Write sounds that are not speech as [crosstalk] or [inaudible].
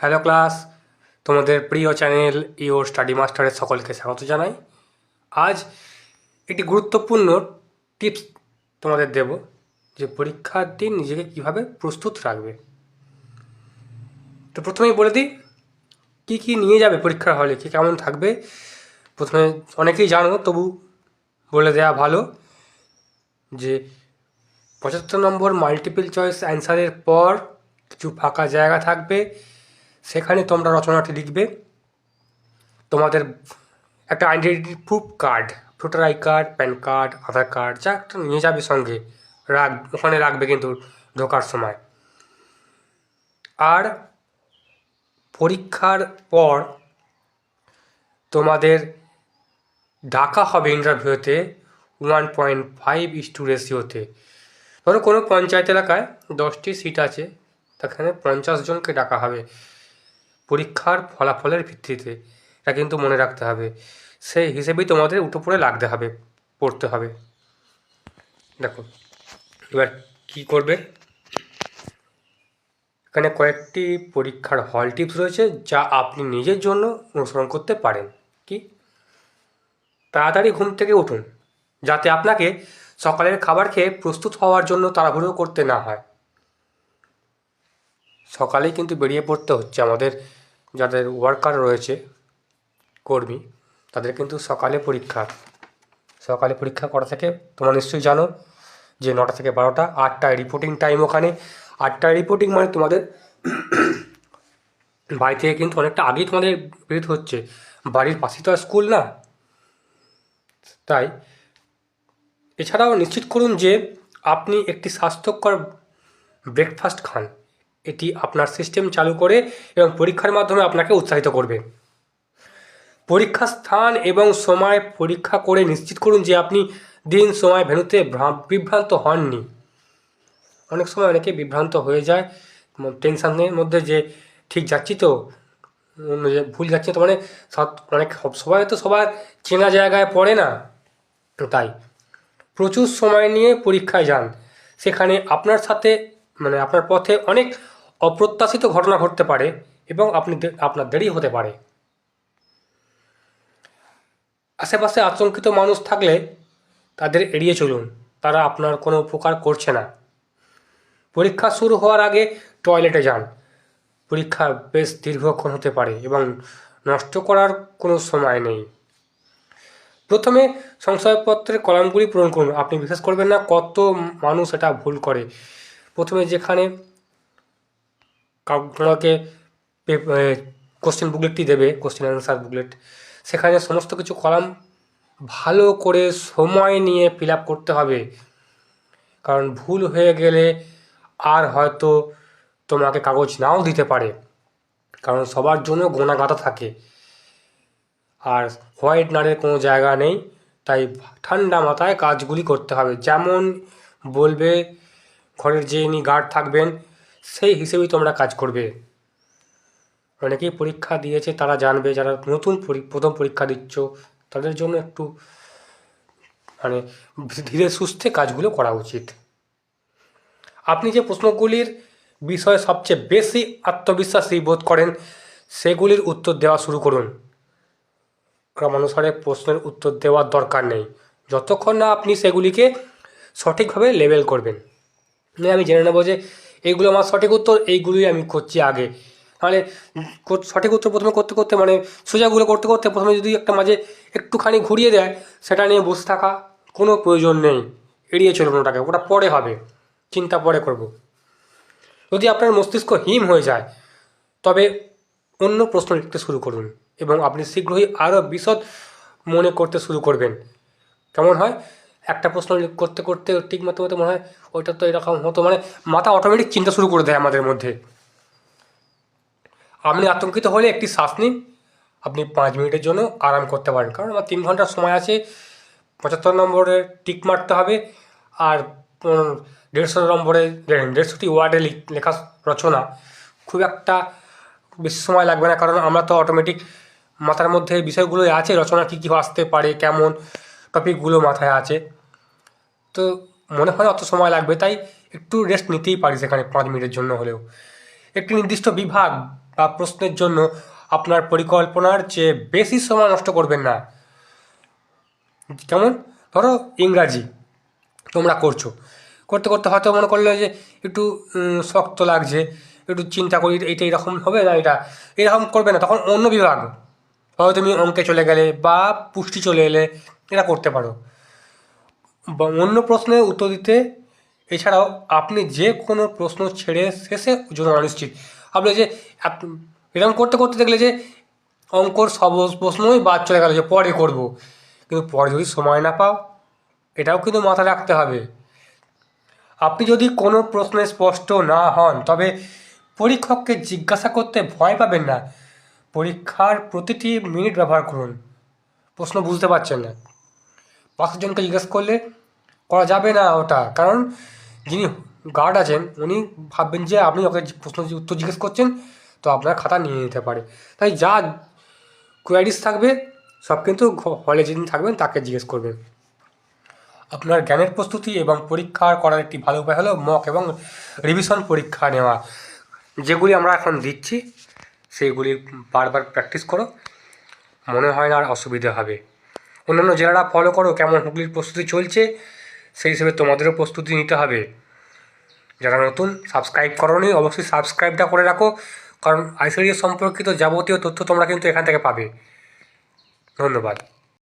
Hello class তোমাদের প্রিয় channel your study মাস্টারের সকলকে স্বাগত জানাই। আজ একটি গুরুত্বপূর্ণ টিপস তোমাদের দেব যে পরীক্ষার দিন নিজেকে কীভাবে প্রস্তুত রাখবে। তো প্রথমেই বলে দিই, কী কী নিয়ে যাবে পরীক্ষার হলে, কী কেমন থাকবে, প্রথমে অনেকেই জানো, তবু বলে দেওয়া ভালো যে পঁচাত্তর নম্বর মাল্টিপল চয়েস অ্যান্সারের পর কিছু ফাঁকা জায়গা থাকবে সেখানে তোমরা রচনাটি লিখবে। তোমাদের একটা identity proof card voter I card, PAN card, Aadhaar card, যা একটা নিয়ে যাবে সঙ্গে, রাখ, ওখানে রাখবে কিন্তু ঢোকার সময়। আর পরীক্ষার পর তোমাদের ডাকা হবে ইন্টারভিউতে one point five is two রেশিওতে ধরো কোনো পঞ্চায়েত এলাকায় দশটি সিট আছে সেখানে পঞ্চাশ জনকে ডাকা হবে। পরীক্ষার ফলাফলের ভিত্তিতে। এটা কিন্তু মনে রাখতে হবে। সেই হিসেবেই তোমাদের উঠে পড়ে লাগতে হবে, পড়তে হবে। দেখো, এবার কী করবে? এখানে কয়েকটি পরীক্ষার হল টিপস রয়েছে, যা আপনি নিজের জন্য অনুসরণ করতে পারেন। কি? তাড়াতাড়ি ঘুম থেকে উঠুন, যাতে আপনাকে সকালের খাবার খেয়ে প্রস্তুত হওয়ার জন্য তাড়াহুড়ো করতে না হয়। সকালেই কিন্তু বেরিয়ে পড়তে হচ্ছে আমাদের যাদের ওয়ার্কার রয়েছে, কর্মী, তাদের কিন্তু সকালে পরীক্ষা। সকালে পরীক্ষা করা থেকে তোমরা নিশ্চয়ই জানো যে নটা থেকে বারোটা আটটায় রিপোর্টিং টাইম ওখানে। আটটায় রিপোর্টিং মানে তোমাদের [coughs] বাড়ি থেকে কিন্তু অনেকটা আগেই তোমাদের বেরোতে হচ্ছে। বাড়ির পাশে তো আর স্কুল না। তাই এছাড়াও নিশ্চিত করুন যে আপনি একটি স্বাস্থ্যকর ব্রেকফাস্ট খান। এটি আপনার সিস্টেম চালু করে এবং পরীক্ষার মাধ্যমে আপনাকে উৎসাহিত করবে। পরীক্ষার স্থান এবং সময় পরীক্ষা করে নিশ্চিত করুন যে আপনি দিন, সময় ভেনুতে ভ্রা- বিভ্রান্ত হননি। অনেক সময় অনেকে বিভ্রান্ত হয়ে যায় টেনশনের মধ্যে যে ঠিক যাচ্ছি তো ভুল যাচ্ছি তো মানে সব- অনেক সবাই তো সবার চেনা জায়গায় পড়ে না। তাই প্রচুর সময় নিয়ে পরীক্ষায় যান। সেখানে আপনার সাথে মানে আপনার পথে অনেক অপ্রত্যাশিত ঘটনা ঘটতে পারে এবং আপনি আপনার দেরি হতে পারে। আশেপাশে আতঙ্কিত মানুষ থাকলে তাদের এড়িয়ে চলুন। তারা আপনার কোনো উপকার করছে না। পরীক্ষা শুরু হওয়ার আগে টয়লেটে যান। পরীক্ষা বেশ দীর্ঘক্ষণ হতে পারে এবং নষ্ট করার কোনো সময় নেই। প্রথমে শংসাপত্রের কলামগুলি পূরণ করুন। আপনি বিশ্বাস করবেন না কত মানুষ এটা ভুল করে। প্রথমে যেখানে কাউ- তোমাকে কোশ্চেন বুকলেটটি দেবে কোশ্চেন অ্যান্সার বুকলেট সেখানে সমস্ত কিছু কলাম ভালো করে সময় নিয়ে ফিল আপ করতে হবে। কারণ ভুল হয়ে গেলে আর হয়তো তোমাকে কাগজ নাও দিতে পারে। কারণ সবার জন্য গোনা গাঁথা থাকে। আর হোয়াইট নারের কোনো জায়গা নেই, তাই ঠান্ডা মাথায় কাজগুলি করতে হবে। যেমন বলবে, ঘরের যে ইনি গার্ড থাকবেন সেই হিসেবেই তোমরা কাজ করবে। অনেকেই পরীক্ষা দিয়েছে, তারা জানবে, যারা নতুন পরি- প্রথম পরীক্ষা দিচ্ছ, তাদের জন্য একটু মানে ধীরে সুস্থে কাজগুলো করা উচিত। আপনি যে প্রশ্নগুলির বিষয়ে সবচেয়ে বেশি আত্মবিশ্বাসী বোধ করেন, সেগুলির উত্তর দেওয়া শুরু করুন। ক্রমানুসারে প্রশ্নের উত্তর দেওয়ার দরকার নেই। যতক্ষণ না আপনি সেগুলিকে সঠিকভাবে লেবেল করবেন। আমি জেনে নেব যে এইগুলো আমার সঠিক উত্তর, এইগুলোই আমি করছি আগে। মানে সঠিক উত্তর প্রথমে করতে করতে মানে সোজাগুলো করতে করতে প্রথমে যদি একটা মাঝে একটুখানি ঘুরিয়ে দেয়, সেটা নিয়ে বসে থাকা কোনো প্রয়োজন নেই। এড়িয়ে চলুন ওটাকে, ওটা পরে হবে, চিন্তা পরে করব। যদি আপনার মস্তিষ্ক হিম হয়ে যায়, তবে অন্য প্রশ্ন লিখতে শুরু করুন এবং আপনি শীঘ্রই আরও বিশদ মনে করতে শুরু করবেন। কেমন হয়? একটা প্রশ্ন করতে করতে ঠিক মতো মতো মনে হয় ওইটা তো এরকম হতো। মানে মাথা অটোমেটিক চিন্তা শুরু করে দেয় আমাদের মধ্যে। আপনি আতঙ্কিত হলে একটি শ্বাস নিন। আপনি পাঁচ মিনিটের জন্য আরাম করতে পারেন। কারণ আমার তিন ঘণ্টার সময় আছে, পঁচাত্তর নম্বরে টিক মারতে হবে আর দেড়শো নম্বরে দেড়শোটি ওয়ার্ডে লিখ- লেখা রচনা খুব একটা বেশি সময় লাগবে না। কারণ আমরা তো অটোমেটিক মাথার মধ্যে বিষয়গুলো আছে, রচনা কী কী আসতে পারে, কেমন টপিকগুলো মাথায় আছে। তো মনে হয় অত সময় লাগবে, তাই একটু রেস্ট নিতেই পারি সেখানে পাঁচ মিনিটের জন্য হলেও। একটি নির্দিষ্ট বিভাগ বা প্রশ্নের জন্য আপনার পরিকল্পনার চেয়ে বেশি সময় নষ্ট করবেন না। যেমন ধরো ইংরাজি তোমরা করছ। করতে করতে হয়তো মনে করলে যে একটু শক্ত লাগছে, একটু চিন্তা করি এটা এরকম হবে না এটা। এরকম করবে না, তখন অন্য বিভাগ। হয়তো তুমি অঙ্কে চলে গেলে বা পুষ্টি চলে এলে এটা করতে পারো। বা অন্য প্রশ্নের উত্তর দিতে। এছাড়াও আপনি যে কোনো প্রশ্ন ছেড়ে শেষে জন্য অনিশ্চিত আপনি যে এরকম করতে করতে দেখলে যে অঙ্কর সব প্রশ্নই বাদ চলে গেল যে পরে করব। কিন্তু পরে যদি সময় না পাও, এটাও কিন্তু মাথায় রাখতে হবে। আপনি যদি কোনো প্রশ্নে স্পষ্ট না হন, তবে পরীক্ষককে জিজ্ঞাসা করতে ভয় পাবেন না। পরীক্ষার প্রতিটি মিনিট ব্যবহার করুন। প্রশ্ন বুঝতে পারছেন না। পাঁচজনকে জনকে জিজ্ঞেস করলে করা যাবে না ওটা। কারণ যিনি গার্ড আছেন, উনি ভাববেন যে আপনি ওকে প্রশ্ন উত্তর জিজ্ঞেস করছেন, তো আপনার খাতা নিয়ে নিতে পারে। তাই যা কোয়ারিজ থাকবে, সব কিন্তু হলে যেদিন থাকবেন, তাকে জিজ্ঞেস করবেন। আপনার জ্ঞানের প্রস্তুতি এবং পরীক্ষা করার একটি ভালো উপায় হলো মক এবং রিভিশন পরীক্ষা নেওয়া। যেগুলি আমরা এখন দিচ্ছি, সেইগুলি বারবার প্র্যাকটিস করো। মনে হয় না আর অসুবিধা হবে। অন্যান্য জেলারা ফলো করো, কেমন হুগলির প্রস্তুতি চলছে সেই হিসেবে তোমাদেরও প্রস্তুতি নিতে হবে। যারা নতুন সাবস্ক্রাইব করোনি, অবশ্যই সাবস্ক্রাইবটা করে রাখো। কারণ আইসিডিএস সম্পর্কিত যাবতীয় তথ্য তোমরা কিন্তু এখান থেকে পাবে। ধন্যবাদ।